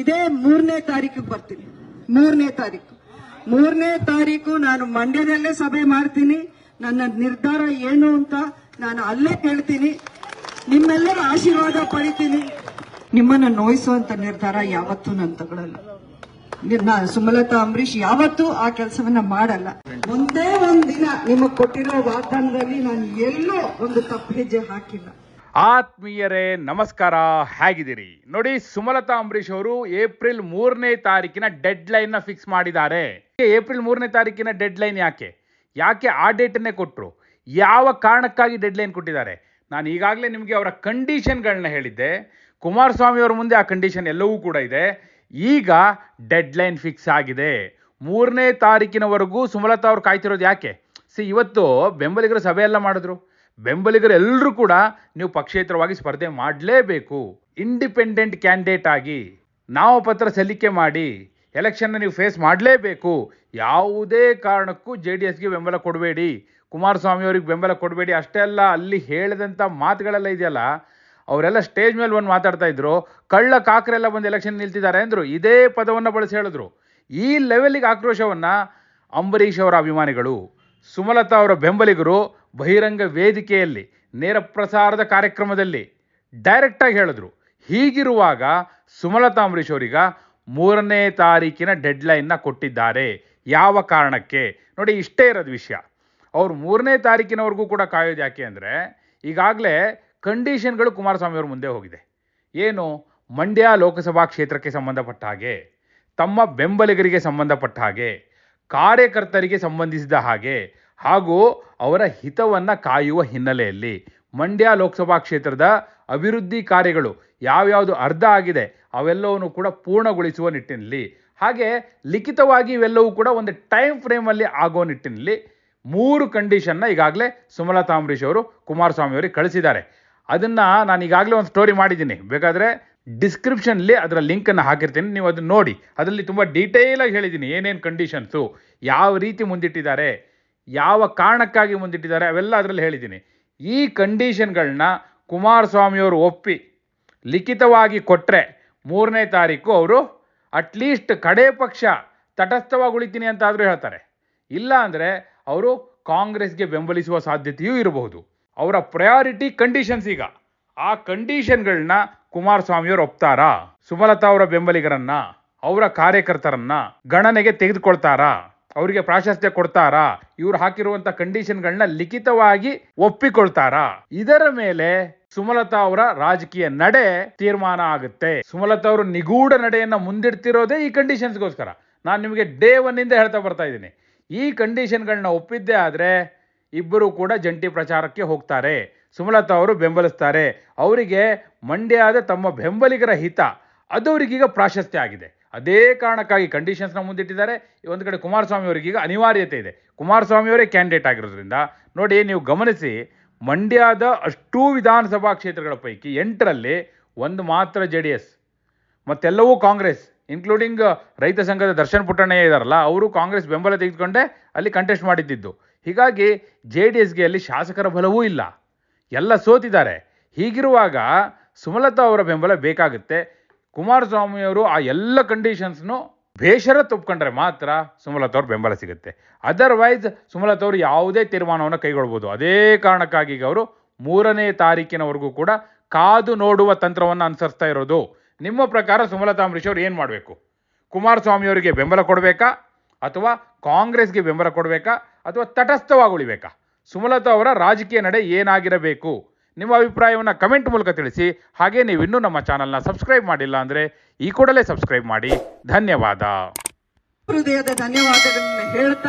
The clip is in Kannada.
ಇದೇ ಮೂರನೇ ತಾರೀಕಿಗೆ ಬರ್ತೀನಿ. ಮೂರನೇ ತಾರೀಕು. ಮೂರನೇ ತಾರೀಕು ನಾನು ಮಂಡ್ಯದಲ್ಲೇ ಸಭೆ ಮಾಡ್ತೀನಿ. ನನ್ನ ನಿರ್ಧಾರ ಏನು ಅಂತ ನಾನು ಅಲ್ಲೇ ಕೇಳ್ತೀನಿ. ನಿಮ್ಮೆಲ್ಲರ ಆಶೀರ್ವಾದ ಪಡಿತೀನಿ. ನಿಮ್ಮನ್ನ ನೋಯಿಸುವಂತ ನಿರ್ಧಾರ ಯಾವತ್ತೂ ನನ್ನ ತಗೊಳ್ಳಲ್ಲ ಸುಮಲತಾ ಅಂಬರೀಷ್ ಯಾವತ್ತೂ ಆ ಕೆಲಸವನ್ನ ಮಾಡಲ್ಲ. ಒಂದೇ ಒಂದ್ ದಿನ ನಿಮಗ್ ಕೊಟ್ಟಿರೋ ವಾಗ್ದಾನದಲ್ಲಿ ನಾನು ಎಲ್ಲೋ ಒಂದು ತಪ್ಪು ಹೆಜ್ಜೆ ಹಾಕಿಲ್ಲ. ಆತ್ಮೀಯರೇ, ನಮಸ್ಕಾರ, ಹೇಗಿದ್ದೀರಿ? ನೋಡಿ, ಸುಮಲತಾ ಅಂಬರೀಶ್ ಅವರು ಏಪ್ರಿಲ್ ಮೂರನೇ ತಾರೀಕಿನ ಡೆಡ್ ಲೈನ್ನ ಫಿಕ್ಸ್ ಮಾಡಿದ್ದಾರೆ ಏಪ್ರಿಲ್ ಮೂರನೇ ತಾರೀಕಿನ ಡೆಡ್ ಲೈನ್ ಯಾಕೆ? ಯಾಕೆ ಆ ಡೇಟನ್ನೇ ಕೊಟ್ಟರು ಯಾವ ಕಾರಣಕ್ಕಾಗಿ ಡೆಡ್ ಲೈನ್ ಕೊಟ್ಟಿದ್ದಾರೆ? ನಾನು ಈಗಾಗಲೇ ನಿಮಗೆ ಅವರ ಕಂಡೀಷನ್ಗಳನ್ನ ಹೇಳಿದ್ದೆ. ಕುಮಾರಸ್ವಾಮಿ ಅವರ ಮುಂದೆ ಆ ಕಂಡೀಷನ್ ಎಲ್ಲವೂ ಕೂಡ ಇದೆ. ಈಗ ಡೆಡ್ ಲೈನ್ ಫಿಕ್ಸ್ ಆಗಿದೆ. ಮೂರನೇ ತಾರೀಕಿನವರೆಗೂ ಸುಮಲತಾ ಅವರು ಕಾಯ್ತಿರೋದು ಯಾಕೆ? ಸಿ, ಇವತ್ತು ಬೆಂಬಲಿಗರು ಸಭೆ ಎಲ್ಲ ಮಾಡಿದ್ರು. ಬೆಂಬಲಿಗರು ಎಲ್ಲರೂ ಕೂಡ ನೀವು ಪಕ್ಷೇತರವಾಗಿ ಸ್ಪರ್ಧೆ ಮಾಡಲೇಬೇಕು. ಇಂಡಿಪೆಂಡೆಂಟ್ ಕ್ಯಾಂಡಿಡೇಟ್ ಆಗಿ ನಾಮಪತ್ರ ಸಲ್ಲಿಕೆ ಮಾಡಿ ಎಲೆಕ್ಷನ್ನ ನೀವು ಫೇಸ್ ಮಾಡಲೇಬೇಕು. ಯಾವುದೇ ಕಾರಣಕ್ಕೂ ಜೆ ಡಿ ಎಸ್ಗೆ ಬೆಂಬಲ ಕೊಡಬೇಡಿ. ಕುಮಾರಸ್ವಾಮಿ ಅವ್ರಿಗೆ ಬೆಂಬಲ ಕೊಡಬೇಡಿ. ಅಷ್ಟೇ ಅಲ್ಲ, ಅಲ್ಲಿ ಹೇಳಿದಂಥ ಮಾತುಗಳೆಲ್ಲ ಇದೆಯಲ್ಲ, ಅವರೆಲ್ಲ ಸ್ಟೇಜ್ ಮೇಲೆ ಬಂದು ಮಾತಾಡ್ತಾ ಇದ್ರು. ಕಳ್ಳ ಕಾಕರೆಲ್ಲ ಬಂದು ಎಲೆಕ್ಷನ್ ನಿಲ್ತಿದ್ದಾರೆ ಅಂದರು. ಇದೇ ಪದವನ್ನು ಬಳಸಿ ಹೇಳಿದ್ರು. ಈ ಲೆವೆಲಿಗೆ ಆಕ್ರೋಶವನ್ನು ಅಂಬರೀಷ್ ಅವರ ಅಭಿಮಾನಿಗಳು, ಸುಮಲತಾ ಅವರ ಬೆಂಬಲಿಗರು ಬಹಿರಂಗ ವೇದಿಕೆಯಲ್ಲಿ, ನೇರ ಪ್ರಸಾರದ ಕಾರ್ಯಕ್ರಮದಲ್ಲಿ ಡೈರೆಕ್ಟಾಗಿ ಹೇಳಿದ್ರು. ಹೀಗಿರುವಾಗ ಸುಮಲತಾ ಅಂಬರೀಷ್ ಅವರಿಗೆ ಮೂರನೇ ತಾರೀಕಿನ ಡೆಡ್ಲೈನ್ನ ಕೊಟ್ಟಿದ್ದಾರೆ. ಯಾವ ಕಾರಣಕ್ಕೆ? ನೋಡಿ, ಇಷ್ಟೇ ಇರೋದು ವಿಷಯ. ಅವ್ರು ಮೂರನೇ ತಾರೀಕಿನವರೆಗೂ ಕೂಡ ಕಾಯೋದು ಯಾಕೆ ಅಂದರೆ, ಈಗಾಗಲೇ ಕಂಡೀಷನ್ಗಳು ಕುಮಾರಸ್ವಾಮಿ ಅವ್ರ ಮುಂದೆ ಹೋಗಿದೆ. ಏನು? ಮಂಡ್ಯ ಲೋಕಸಭಾ ಕ್ಷೇತ್ರಕ್ಕೆ ಸಂಬಂಧಪಟ್ಟ ಹಾಗೆ, ತಮ್ಮ ಬೆಂಬಲಿಗರಿಗೆ ಸಂಬಂಧಪಟ್ಟ ಹಾಗೆ, ಕಾರ್ಯಕರ್ತರಿಗೆ ಸಂಬಂಧಿಸಿದ ಹಾಗೆ ಹಾಗೂ ಅವರ ಹಿತವನ್ನು ಕಾಯುವ ಹಿನ್ನೆಲೆಯಲ್ಲಿ ಮಂಡ್ಯ ಲೋಕಸಭಾ ಕ್ಷೇತ್ರದ ಅಭಿವೃದ್ಧಿ ಕಾರ್ಯಗಳು ಯಾವ್ಯಾವುದು ಅರ್ಧ ಆಗಿದೆ ಅವೆಲ್ಲವನ್ನು ಕೂಡ ಪೂರ್ಣಗೊಳಿಸುವ ನಿಟ್ಟಿನಲ್ಲಿ ಹಾಗೆ ಲಿಖಿತವಾಗಿ ಇವೆಲ್ಲವೂ ಕೂಡ ಒಂದು ಟೈಮ್ ಫ್ರೇಮಲ್ಲಿ ಆಗೋ ನಿಟ್ಟಿನಲ್ಲಿ ಮೂರು ಕಂಡೀಷನ್ನ ಈಗಾಗಲೇ ಸುಮಲತಾ ಅಂಬರೀಷ್ ಅವರು, ಕುಮಾರಸ್ವಾಮಿ ಅವರಿಗೆ ಕಳಿಸಿದ್ದಾರೆ. ಅದನ್ನು ನಾನು ಈಗಾಗಲೇ ಒಂದು ಸ್ಟೋರಿ ಮಾಡಿದ್ದೀನಿ. ಬೇಕಾದರೆ ಡಿಸ್ಕ್ರಿಪ್ಷನ್ಲಿ ಅದರ ಲಿಂಕನ್ನು ಹಾಕಿರ್ತೀನಿ. ನೀವು ಅದನ್ನು ನೋಡಿ. ಅದರಲ್ಲಿ ತುಂಬ ಡೀಟೇಲಾಗಿ ಹೇಳಿದ್ದೀನಿ ಏನೇನು ಕಂಡೀಷನ್ಸು ಯಾವ ರೀತಿ ಮುಂದಿಟ್ಟಿದ್ದಾರೆ. ಯಾವ ಕಾರಣಕ್ಕಾಗಿ ಮುಂದಿಟ್ಟಿದ್ದಾರೆ? ಅವೆಲ್ಲ ಅದರಲ್ಲಿ ಹೇಳಿದ್ದೀನಿ. ಈ ಕಂಡೀಷನ್ಗಳನ್ನ ಕುಮಾರಸ್ವಾಮಿಯವರು ಒಪ್ಪಿ ಲಿಖಿತವಾಗಿ ಕೊಟ್ಟರೆ ಮೂರನೇ ತಾರೀಕು ಅವರು ಅಟ್ಲೀಸ್ಟ್ ಕಡೆ ಪಕ್ಷ ತಟಸ್ಥವಾಗಿ ಉಳಿತೀನಿ ಅಂತ ಆದರೂ ಹೇಳ್ತಾರೆ. ಇಲ್ಲ ಅಂದರೆ ಅವರು ಕಾಂಗ್ರೆಸ್ಗೆ ಬೆಂಬಲಿಸುವ ಸಾಧ್ಯತೆಯೂ ಇರಬಹುದು. ಅವರ ಪ್ರಯಾರಿಟಿ ಕಂಡೀಷನ್ಸ್ ಈಗ. ಆ ಕಂಡೀಷನ್ಗಳನ್ನ ಕುಮಾರಸ್ವಾಮಿಯವರು ಒಪ್ತಾರಾ? ಸುಮಲತಾ ಅವರ ಬೆಂಬಲಿಗರನ್ನ? ಅವರ ಕಾರ್ಯಕರ್ತರನ್ನ ಗಣನೆಗೆ ತೆಗೆದುಕೊಳ್ತಾರಾ? ಅವರಿಗೆ ಪ್ರಾಶಸ್ತ್ಯ ಕೊಡ್ತಾರಾ? ಇವ್ರು ಹಾಕಿರುವಂತ ಕಂಡೀಷನ್ಗಳನ್ನ ಲಿಖಿತವಾಗಿ ಒಪ್ಪಿಕೊಳ್ತಾರಾ? ಇದರ ಮೇಲೆ ಸುಮಲತಾ ಅವರ ರಾಜಕೀಯ ನಡೆ ತೀರ್ಮಾನ ಆಗುತ್ತೆ. ಸುಮಲತಾ ಅವರು ನಿಗೂಢ ನಡೆಯನ್ನ ಮುಂದಿಡ್ತಿರೋದೇ ಈ ಕಂಡೀಷನ್ಸ್ಗೋಸ್ಕರ. ನಾನು ನಿಮಗೆ ಡೇ ಒನ್ನಿಂದ ಹೇಳ್ತಾ ಬರ್ತಾ ಇದ್ದೀನಿ. ಈ ಕಂಡೀಷನ್ಗಳನ್ನ ಒಪ್ಪಿದ್ದೇ ಆದರೆ ಇಬ್ಬರು ಕೂಡ ಜಂಟಿ ಪ್ರಚಾರಕ್ಕೆ ಹೋಗ್ತಾರೆ. ಸುಮಲತಾ ಅವರು ಬೆಂಬಲಿಸ್ತಾರೆ. ಅವರಿಗೆ ಮಂಡ್ಯದ ತಮ್ಮ ಬೆಂಬಲಿಗರ ಹಿತ. ಅದು ಅವರಿಗೀಗ ಪ್ರಾಶಸ್ತ್ಯ ಆಗಿದೆ. ಅದೇ ಕಾರಣಕ್ಕಾಗಿ ಕಂಡೀಷನ್ಸ್ನ ಮುಂದಿಟ್ಟಿದ್ದಾರೆ. ಒಂದು ಕಡೆ ಕುಮಾರಸ್ವಾಮಿ ಅವರಿಗೀಗ ಅನಿವಾರ್ಯತೆ ಇದೆ. ಕುಮಾರಸ್ವಾಮಿ ಅವರೇ ಕ್ಯಾಂಡಿಡೇಟ್ ಆಗಿರೋದ್ರಿಂದ ನೋಡಿ ನೀವು ಗಮನಿಸಿ, ಮಂಡ್ಯದ ಅಷ್ಟೂ ವಿಧಾನಸಭಾ ಕ್ಷೇತ್ರಗಳ ಪೈಕಿ ಎಂಟರಲ್ಲಿ ಒಂದು ಮಾತ್ರ ಜೆ ಡಿ ಎಸ್ ಮತ್ತೆಲ್ಲವೂ ಕಾಂಗ್ರೆಸ್ ಇನ್ಕ್ಲೂಡಿಂಗ್ ರೈತ ಸಂಘದ ದರ್ಶನ್ ಪುಟ್ಟಣ್ಣಯ್ಯ ಇದಾರಲ್ಲ, ಅವರು ಕಾಂಗ್ರೆಸ್ ಬೆಂಬಲ ತೆಗೆದುಕೊಂಡೇ ಅಲ್ಲಿ ಕಂಟೆಸ್ಟ್ ಮಾಡಿದ್ದಿದ್ದು. ಹೀಗಾಗಿ ಜೆ ಡಿ ಎಸ್ಗೆ ಅಲ್ಲಿ ಶಾಸಕರ ಬಲವೂ ಇಲ್ಲ. ಎಲ್ಲ ಸೋತಿದ್ದಾರೆ. ಹೀಗಿರುವಾಗ ಸುಮಲತಾ ಅವರ ಬೆಂಬಲ ಬೇಕಾಗುತ್ತೆ. ಕುಮಾರಸ್ವಾಮಿಯವರು ಆ ಎಲ್ಲ ಕಂಡೀಷನ್ಸ್ನು ಬೇಷರ ಒಪ್ಕೊಂಡ್ರೆ ಮಾತ್ರ ಸುಮಲತಾ ಅವ್ರ ಬೆಂಬಲ ಸಿಗುತ್ತೆ. ಅದರ್ವೈಸ್ ಸುಮಲತಾ ಅವರು ಯಾವುದೇ ತೀರ್ಮಾನವನ್ನು ಕೈಗೊಳ್ಬೋದು. ಅದೇ ಕಾರಣಕ್ಕಾಗಿ ಈಗ ಅವರು ಮೂರನೇ ತಾರೀಕಿನವರೆಗೂ ಕೂಡ ಕಾದು ನೋಡುವ ತಂತ್ರವನ್ನು ಅನುಸರಿಸ್ತಾ ಇರೋದು. ನಿಮ್ಮ ಪ್ರಕಾರ ಸುಮಲತಾ ಅಂಬರೀಷ್ ಅವರು ಏನು ಮಾಡಬೇಕು? ಕುಮಾರಸ್ವಾಮಿಯವರಿಗೆ ಬೆಂಬಲ ಕೊಡಬೇಕಾ? ಅಥವಾ ಕಾಂಗ್ರೆಸ್ಗೆ ಬೆಂಬಲ ಕೊಡಬೇಕಾ? ಅಥವಾ ತಟಸ್ಥವಾಗಿ ಉಳಿಬೇಕಾ? ಸುಮಲತಾ ಅವರ ರಾಜಕೀಯ ನಡೆ ಏನಾಗಿರಬೇಕು? ನಿಮ್ಮ ಅಭಿಪ್ರಾಯವನ್ನು ಕಮೆಂಟ್ ಮೂಲಕ ತಿಳಿಸಿ. ಹಾಗೆ ನೀವು ಇನ್ನೂ ನಮ್ಮ ಚಾನಲ್ನ ಸಬ್ಸ್ಕ್ರೈಬ್ ಮಾಡಿಲ್ಲ ಅಂದರೆ ಈ ಕೂಡಲೇ ಸಬ್ಸ್ಕ್ರೈಬ್ ಮಾಡಿ. ಧನ್ಯವಾದ. ಹೃದಯದ ಧನ್ಯವಾದಗಳನ್ನು ಹೇಳ್ತಾ